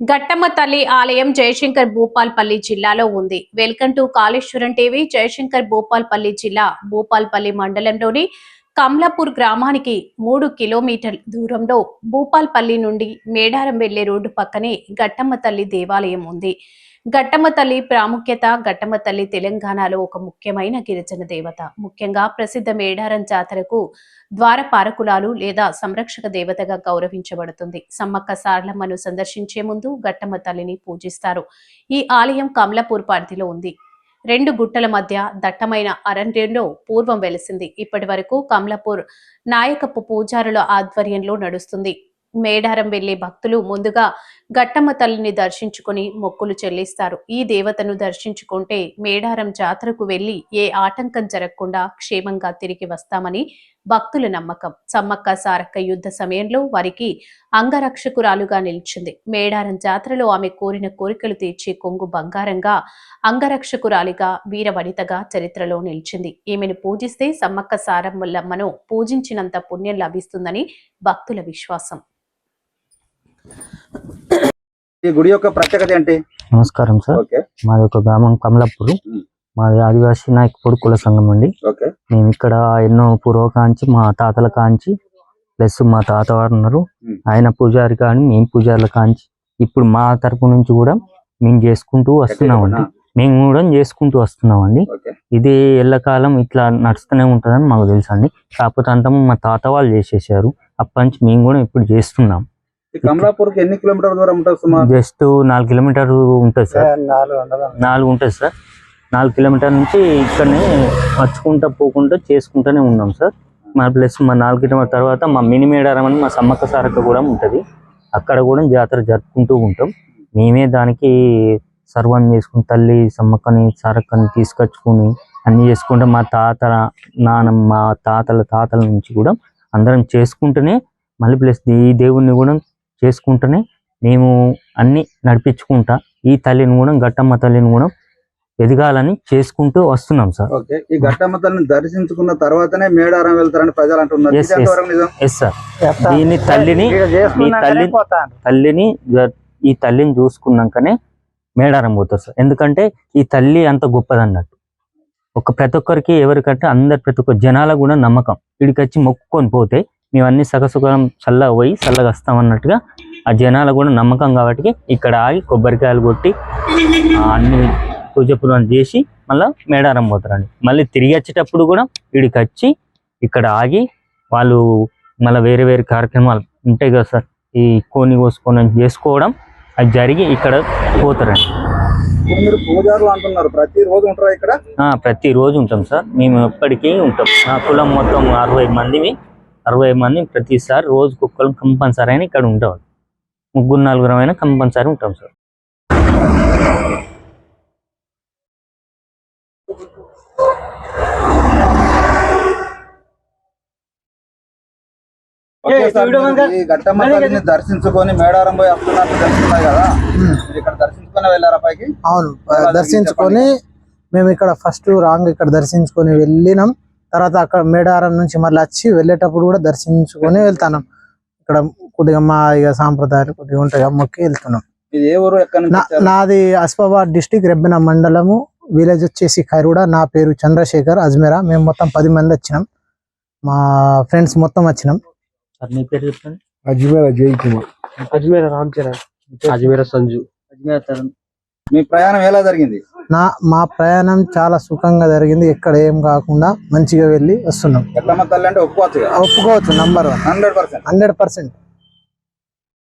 గట్టమ్మ తల్లి ఆలయం జయశంకర్ భూపాల్పల్లి జిల్లాలో ఉంది. Welcome to Kaleshwaram TV Jayashankar Bhupalpally జిల్లా భూపాల్పల్లి మండలంలోని కమలాపూర్ గ్రామానికి మూడు కిలోమీటర్ల దూరంలో భూపాల్పల్లి నుండి మేడారం వెళ్ళే రోడ్డు పక్కనే గట్టమ్మ తల్లి దేవాలయం ఉంది. గట్టమ్మ తల్లి ప్రాముఖ్యత గట్టమ్మ తల్లి తెలంగాణలో ఒక ముఖ్యమైన గిరిజన దేవత. ముఖ్యంగా ప్రసిద్ధ మేడారం జాతరకు ద్వారపారకులాలు లేదా సంరక్షక దేవతగా గౌరవించబడుతుంది. సమ్మక్క సార్లమ్మను సందర్శించే ముందు గట్టమ్మ తల్లిని పూజిస్తారు. ఈ ఆలయం కమలాపూర్ పరిధిలో ఉంది. రెండు గుట్టల మధ్య దట్టమైన అరణ్యంలో పూర్వం వెలిసింది. ఇప్పటి వరకు కమలాపూర్ నాయకపు పూజారుల ఆధ్వర్యంలో నడుస్తుంది. మేడారం వెళ్ళే భక్తులు ముందుగా గట్టమ్మ తల్లిని దర్శించుకుని మొక్కులు చెల్లిస్తారు. ఈ దేవతను దర్శించుకుంటే మేడారం జాతరకు వెళ్ళి ఏ ఆటంకం జరగకుండా క్షేమంగా తిరిగి వస్తామని భక్తుల నమ్మకం. సమ్మక్క సారక్క యుద్ధ సమయంలో వారికి అంగరక్షకురాలుగా నిలిచింది. మేడారం జాతరలో ఆమె కోరిన కోరికలు తీర్చే కొంగు బంగారంగా అంగరక్షకురాలిగా వీరవనితగా చరిత్రలో నిలిచింది. ఈమెను పూజిస్తే సమ్మక్క సారమ్మలమ్మను పూజించినంత పుణ్యం లభిస్తుందని భక్తుల విశ్వాసం. ఈ గుడి యొక్క ప్రత్యేకత ఏంటి? నమస్కారం సార్. ఓకే. మాది ఒక గ్రామం కమలాపూర్. మాది ఆదివాసీ నాయకుడు కుల సంఘం అండి. ఓకే. మేము ఇక్కడ ఎన్నో పూర్వ కాంచి మా తాతల కాంచి ప్లస్ మా తాత వారు ఉన్నారు. ఆయన పూజారి కానీ మేము పూజారుల కాంచి. ఇప్పుడు మా తరపు నుంచి కూడా మేము చేసుకుంటూ వస్తున్నామండి. మేము కూడా చేసుకుంటూ వస్తున్నామండి. ఇది ఎల్లకాలం ఇట్లా నడుస్తూనే ఉంటుందని మాకు తెలుసు అండి. కాకపోతే అంతా మా తాత వాళ్ళు చేసేసారు. అప్పటి నుంచి మేము కూడా ఇప్పుడు చేస్తున్నాం. ఎన్ని కిలోమీటర్ దూరం ఉంటుంది సుమారు? జస్ట్ నాలుగు కిలోమీటర్ ఉంటుంది సార్. నాలుగు ఉంటుంది సార్. నాలుగు కిలోమీటర్ నుంచి ఇక్కడనే వచ్చుకుంటా పోకుండా చేసుకుంటూనే ఉన్నాం సార్. మా ప్లస్ మా నాలుగు కిలోమీటర్ తర్వాత మా మినిమేడారం అని మా సమ్మక్క సారక్క కూడా ఉంటుంది. అక్కడ కూడా జాతర జరుపుకుంటూ ఉంటాం. మేమే దానికి సర్వం చేసుకుని తల్లి సమ్మక్కని సారక్కని తీసుకొచ్చుకుని అన్ని చేసుకుంటే మా తాత నానమ్మ మా తాతల తాతల నుంచి కూడా అందరం చేసుకుంటూనే మళ్ళీ ప్లస్ ఈ దేవుణ్ణి కూడా చేసుకుంటూనే మేము అన్ని నడిపించుకుంటా. ఈ తల్లిని కూడా గట్టమ్మ తల్లిని కూడా ఎదగాలని చేసుకుంటూ వస్తున్నాం సార్. ఓకే. ఈ ఘట్టమ్మ తల్లిని దర్శించుకున్న తర్వాతనే మేడారం వెళ్తారని ప్రజలు అంటున్నారు. ఎస్ సార్ దీన్ని తల్లిని ఈ తల్లి తల్లిని ఈ తల్లిని చూసుకున్నాకనే మేడారం పోతారు సార్. ఎందుకంటే ఈ తల్లి అంత గొప్పది అన్నట్టు ఒక ప్రతి ఒక్కరికి ఎవరికంటే అందరు ప్రతి ఒక్క జనాల కూడా నమ్మకం. ఇక్కడికి వచ్చి మొక్కుకొని పోతే మేము అన్ని సగసుగం చల్లగా పోయి చల్లగా వస్తాం అన్నట్టుగా ఆ జనాల కూడా నమ్మకం కాబట్టి ఇక్కడ ఆగి కొబ్బరికాయలు కొట్టి అన్ని పురాణం చేసి మళ్ళీ మేడారం పోతారండి. మళ్ళీ తిరిగి వచ్చేటప్పుడు కూడా ఇక్కడికి వచ్చి ఇక్కడ ఆగి వాళ్ళు మళ్ళీ వేరే వేరే కార్యక్రమాలు ఉంటాయి కదా సార్ ఈ కోని కోసుకొని చేసుకోవడం అది జరిగి ఇక్కడ పోతారండి. ఇప్పుడు మీరు పూజారులు అంటున్నారు ప్రతి రోజు ఉంటారా ఇక్కడ? ఆ, ప్రతిరోజు ఉంటాం సార్. మేము ఎప్పటికీ ఉంటాం. నా కులం మొత్తం అరవై మందిని అరవై మంది ప్రతిసారి రోజు కుక్కలు కంపల్సరీ అయినా ఇక్కడ ఉంటాం. ముగ్గురు నలుగురు అయినా కంపల్సరీ ఉంటాం సార్. ఈ ఘట్టమ్మ తల్లిని దర్శించుకొని మేడారం పోయి వస్తున్నట్టు తెలుస్తున్నారు కదా మీరు ఇక్కడ దర్శించుకొని వెళ్ళారా పైకి? అవును దర్శించుకొని మేము ఇక్కడ ఫస్ట్ రాంగ్ ఇక్కడ దర్శించుకొని వెళ్ళినాం. తర్వాత అక్కడ మేడారం నుంచి మళ్ళీ వచ్చి వెళ్ళేటప్పుడు కూడా దర్శించుకొని వెళ్తాం ఇక్కడ కొద్దిగా మా ఇక సాంప్రదాయాలు కొద్దిగా ఉంటాయి మొక్కి వెళ్తున్నాం. ఇది ఏ ఊరు ఎక్కడి నుంచి నా- వచ్చారు? నాది అస్ఫాబాద్ డిస్టిక్ రెబ్బెన మండలము. విలేజ్ వచ్చేసి ఖైరుడా నా పేరు చంద్రశేఖర్ అజ్మీరా. మేము మొత్తం పది మంది వచ్చినాం. మా ఫ్రెండ్స్ మొత్తం వచ్చినాం. సార్ మీ పేరు చెప్పండి. అజ్మీర్ అజయ్ కుమార్. అజ్మీర్ రామ్ చరణ్. అజ్మీర్ సంజు. మీ ప్రయాణం ఎలా జరిగింది? నా మా ప్రయాణం చాలా సుఖంగా జరిగింది. ఎక్కడ ఏం కాకుండా మంచిగా వెళ్ళి వస్తున్నాం. ఘట్టమ్మ తల్లి అంటే ఒప్పుకోవచ్చు ఒప్పుకోవచ్చు number one hundred percent. Hundred percent.